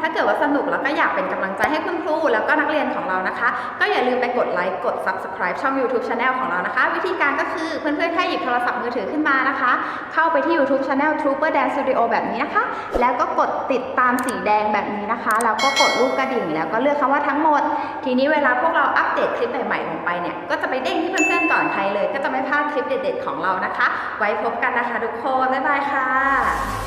ถ้าเกิดว่าสนุกแล้วก็อยากเป็นกำลังใจให้คุณครู แล้วก็นักเรียนของเรานะคะ ก็อย่าลืมไปกดไลค์กด subscribe ช่อง YouTube Channel ของเรานะคะ วิธีการก็คือเพื่อนๆแค่หยิบโทรศัพท์มือถือขึ้นมานะคะ เข้าไปที่ YouTube Channel Trooper Dance Studio แบบนี้นะคะ แล้วก็กดติดตามสีแดงแบบนี้นะคะ แล้วก็กดรูปกระดิ่ง แล้วก็เลือกคำว่าทั้งหมด ทีนี้เวลาพวกเราอัปเดตคลิปใหม่ๆลงไปเนี่ยก็จะไปเด้งที่เพื่อนๆก่อนใครเลย ก็จะไม่พลาดคลิปเด็ด ๆ ของเรานะคะ ไว้พบกันนะคะ ทุกคนบ๊ายบายค่ะ